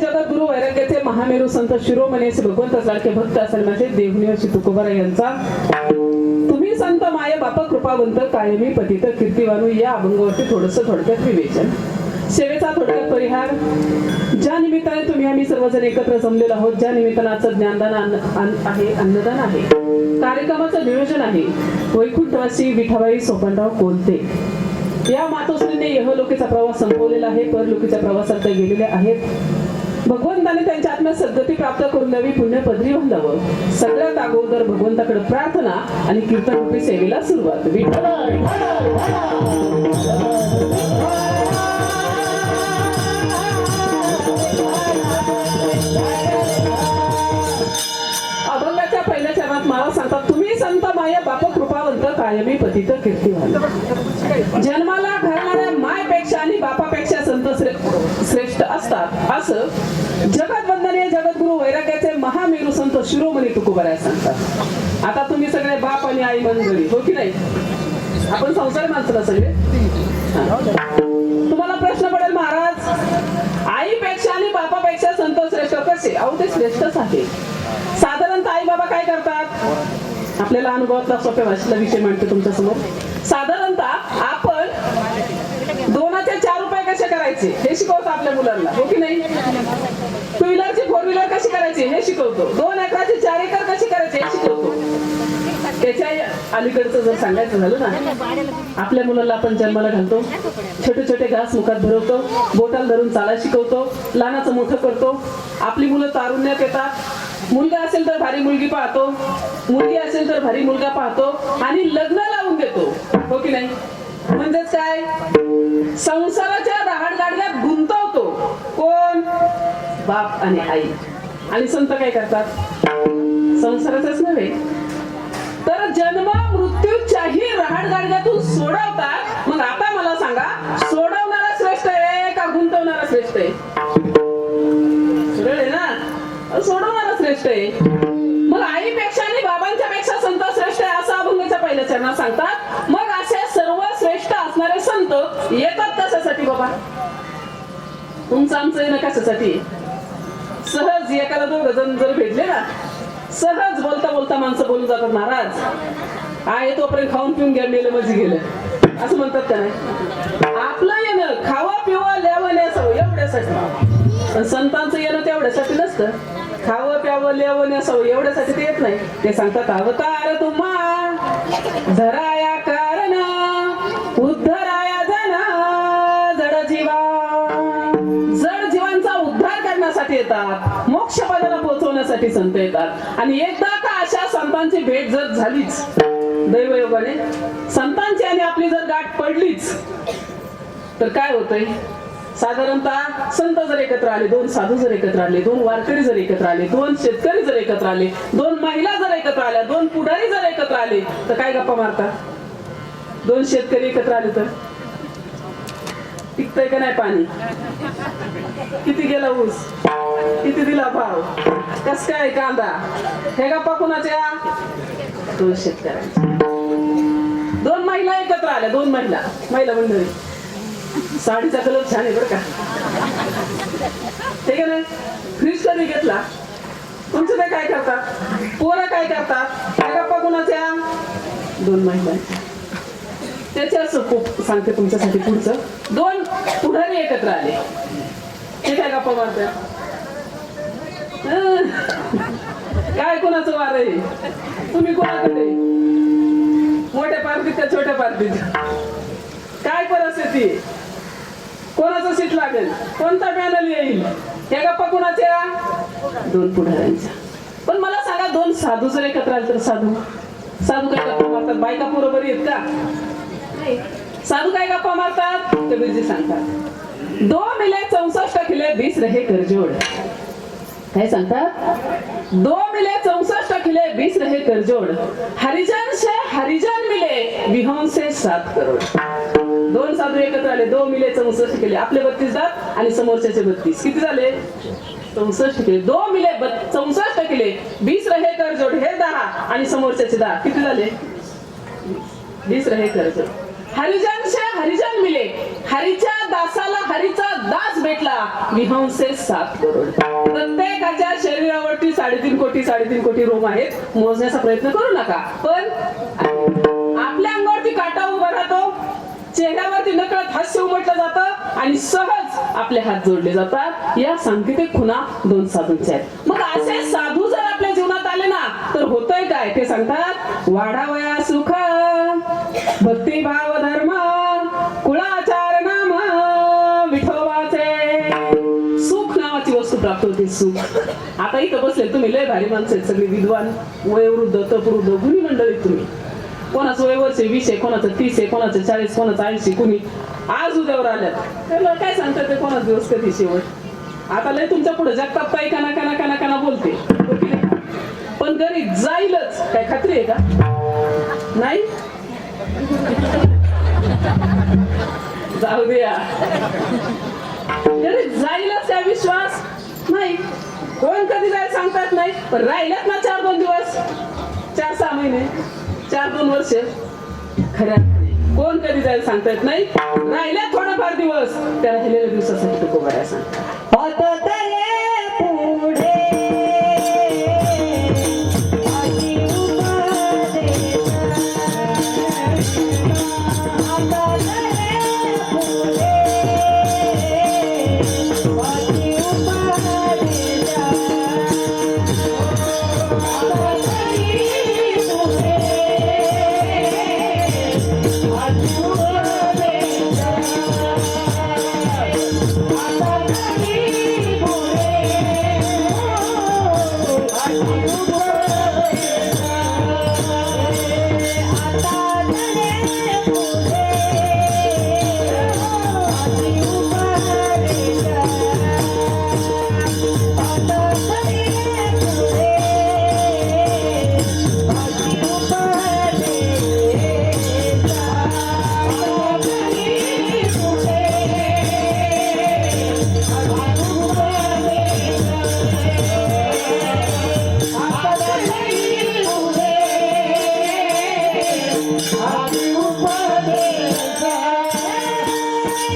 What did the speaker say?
जगद्गुरु वैराग्याचे महामेरू संत शिरोमणी असे भगवंत सारखे भक्त असेल म्हणजे माझे अशी तुकोबारा यांचा. तुम्ही संत माय बाप कृपावंत कायमी पतित कीर्तिवानू या अभंगावरती थोडस थोडक्यात विवेचन. सेवेचा थोडक्यात परिहार. ज्या निमित्ताने तुम्ही आम्ही सर्वजण एकत्र जमलेलो आहोत ज्या निमित्तानाचं ज्ञानदान आहे अन्नदान आहे कार्यक्रमाचं नियोजन आहे वैकुंठवासी विठाबाई सोपनराव कोलते. या मातोश्रीने यहलोकीचा प्रवास संपवलेला आहे परलोकीच्या प्रवासात त्या गेलेले आहेत. भगवंताने त्यांच्या आत्म्यात सद्गती प्राप्त करून द्यावी पुण्य पदरी बांधावं सगळ्यात अगोदर भगवंताकडे प्रार्थना आणि कीर्तन रूपी सेवेला सुरुवात. अभंगाच्या पहिल्या चरणात मला सांगतात तुम्ही संत माया बाप कृपावंत कायमी पतित कीर्तिवान. जन्माला घालणाऱ्या मायपेक्षा आणि बापापेक्षा संत श्रे- श्रेष्ठ असतात असं जगत वंदनीय जगद्गुरु वैराग्याचे महामेरू संत शिरोमणी तुकोबराय सांगतात. आता तुम्ही सगळे बाप आणि आई मंडळी हो की नाही? आपण संसार माणसं सगळे? तुम्हाला प्रश्न पडेल महाराज आईपेक्षा आणि बापापेक्षा संत श्रेष्ठ कसे? अहो ते श्रेष्ठच आहे. साधारणतः आई बाबा काय करतात? आपल्याला अनुभवातला सोप्या भाषेतला विषय मांडतो तुमच्यासमोर साधारण आपण दोनाचे चार रुपये कसे करायचे? हे शिकवतो आपल्या मुलांना हो की नाही? टू व्हीलरची फोर व्हीलर कशी करायची? हे शिकवतो. दोन एकराची चार एकर कशी करायची? हे शिकवतो. त्याच्या अलीकडचं जर सांगायचं झालं ना आपल्या मुलाला आपण जन्माला घालतो छोटे छोटे घास मुखात भरवतो बोटाला धरून चालायला शिकवतो लहानाचं मोठं करतो. आपली मुलं तारुण्यात येतात. मुलगा असेल तर भारी मुलगी पाहतो. मुलगी असेल तर भारी मुलगा पाहतो आणि लग्न लावून देतो. हो की नाही? म्हणजेच काय? संसाराच्या रहाड गाडग्यात गुंतवतो. कोण? बाप आणि आई. आणि संत काय करतात? संसाराचाच नव्हे. तर जन्म मृत्यूच्याही रहाडगाडल्यातून सोडवतात. मग आता मला सांगा सोडवणारा श्रेष्ठ आहे का गुंतवणारा श्रेष्ठ आहे? सरळ आहे ना? सोडवणारा श्रेष्ठ आहे. मग आईपेक्षा आणि बाबांच्या पेक्षा संत श्रेष्ठ आहे असं अभंगाच्या पहिल्या चरणात सांगतात मग असे सर्व श्रेष्ठ असणारे येतात कशासाठी बाबा? तुमचं आमचं येणं कशासाठी? सहज एकाला दोघ जण जर भेटले ना सहज बोलता बोलता माणसं बोलून जातात महाराज आहे तोपर्यंत खाऊन पिऊन घ्या मेलं म्हणजे गेलं. असं म्हणतात का नाही? आपलं येणं खावा पिवा ल्यावं न्यासावं एवढ्यासाठी. पण संतांचं येणं तेवढ्यासाठी नसतं. खावं प्यावं ल्यावं न्यासावं एवढ्यासाठी ते येत नाही. ते सांगतात अवतार तुम्हा धराया येतात मोक्ष पदाला पोहोचवण्यासाठी संत येतात. आणि एकदा का अशा संतांची भेट जर झालीच दैवयोगाने संतांची आणि आपली जर गाठ पडलीच तर काय होतंय? साधारणतः संत जर एकत्र आले दोन साधू जर एकत्र आले दोन वारकरी जर एकत्र आले दोन शेतकरी जर एकत्र आले दोन महिला जर एकत्र आल्या दोन पुढारी जर एकत्र आले तर काय गप्पा मारतात दोन शेतकरी एकत्र आले तर? टिकतंय का नाही पाणी? किती गेला ऊस? किती दिला भाव? कस काय कांदा? हे गप्पा कुणाच्या? दोन शेतकऱ्यांच्या. दोन महिला एकत्र आल्या दोन महिला. महिला मंडळी. साडीचा कलर छान आहे बरं का. ठीक आहे ना? फ्रीज कधी घेतला? तुमचं ते काय करतात पोरं काय करतात ह्या गप्पा कुणाच्या? दोन महिलांच्या. त्याच्याच खूप सांगते तुमच्यासाठी पुढचं. दोन पुढारी एकत्र आले. ते काय गप्पा मारतात? काय कोणाचं वार आहे? तुम्ही कोणाकडे? मोठ्या पार्टीत का छोट्या पार्टीत काय परिस्थिती? कोणाचं सीट लागेल? कोणता पॅनल येईल? या गप्पा कोणाच्या? दोन पुढाऱ्यांच्या पण मला सांगा दोन साधू जर एकत्र आले तर साधू? साधू काय गप्पा मारतात? बायका बरोबर येत का? साधू काय गप्पा मारतात? कबीरजी सांगतात. दो मिले चौसष्ट किले वीस रहे गरजोड. काय सांगतात? दो मिले चौसष्ट किले बीस रहे करजोड. हरिजन से हरिजन मिले विहोन से सात करोड. दोन साधू एकत्र आले दो मिले चौसष्ट केले. आपले बत्तीस दात आणि समोरच्याचे बत्तीस. किती झाले? चौसष्ट केले. दो मिले चौसष्ट केले बीस रहे करजोड. हे दहा आणि समोरच्याचे दहा. किती झाले? बीस रहे करजोड. हरिजन से हरिजन मिले. हरिच्या दासाला हरीचा दास भेटला. विहंसे सात करोड. प्रत्येकाच्या शरीरावरती साडेतीन कोटी साडेतीन कोटी रोम आहेत. मोजण्याचा प्रयत्न करू नका. पण आपल्या अंगावरती काटा उभा राहतो. चेहऱ्यावरती नकळत हास्य उमटलं जातं आणि सहज आपले हात जोडले जातात. या सांकेतिक खुना दोन साधूंचे आहेत. मग असे साधू जर आपल्या जीवनात आले ना तर होतंय काय? ते सांगतात वाढावया सुख भक्तिभाव धर्म सुख आता इथं बसले तुम्ही लय भारी माणसं आहेत सगळे विद्वान वयोवृद्ध तपवृद्ध गुणी मंडळीत तुम्ही. कोणाचं वय वर्ष वीस आहे कोणाचं तीस आहे कोणाचं चाळीस कोणाचं ऐंशी कुणी. आज उद्यावर आल्यात. त्याला काय सांगतात ते कोणाच दिवस कधी शेवट? आता लय तुमच्यापुढे जगतात ताई काना काना काना काना बोलते. पण घरी जाईलच. काय खात्री आहे का? नाही? जाऊ द्या. घरी जाईलच त्या विश्वास. नाही. कोण कधी जायला सांगतात नाही. पण राहिल्यात ना चार दोन दिवस. चार सहा महिने. चार दोन वर्ष. खऱ्या कोण कधी जायला सांगता येत नाही. राहिल्या थोडाफार दिवस. त्या राहिलेल्या दिवसासाठी तो कोबऱ्या सांगतात. आजी उपदेश. I